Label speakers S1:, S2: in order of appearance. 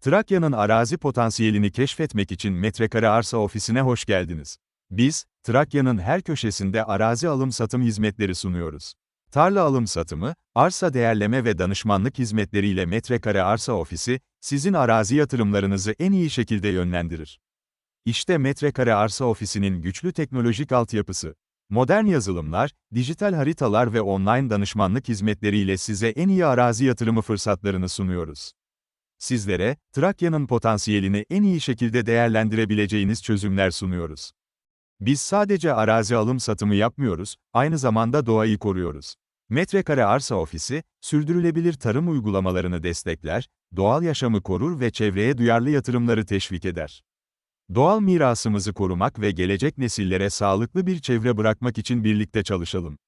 S1: Trakya'nın arazi potansiyelini keşfetmek için Metrekare Arsa Ofisi'ne hoş geldiniz. Biz, Trakya'nın her köşesinde arazi alım-satım hizmetleri sunuyoruz. Tarla alım-satımı, arsa değerleme ve danışmanlık hizmetleriyle Metrekare Arsa Ofisi, sizin arazi yatırımlarınızı en iyi şekilde yönlendirir. İşte Metrekare Arsa Ofisi'nin güçlü teknolojik altyapısı. Modern yazılımlar, dijital haritalar ve online danışmanlık hizmetleriyle size en iyi arazi yatırımı fırsatlarını sunuyoruz. Sizlere, Trakya'nın potansiyelini en iyi şekilde değerlendirebileceğiniz çözümler sunuyoruz. Biz sadece arazi alım satımı yapmıyoruz, aynı zamanda doğayı koruyoruz. Metrekare Arsa Ofisi, sürdürülebilir tarım uygulamalarını destekler, doğal yaşamı korur ve çevreye duyarlı yatırımları teşvik eder. Doğal mirasımızı korumak ve gelecek nesillere sağlıklı bir çevre bırakmak için birlikte çalışalım.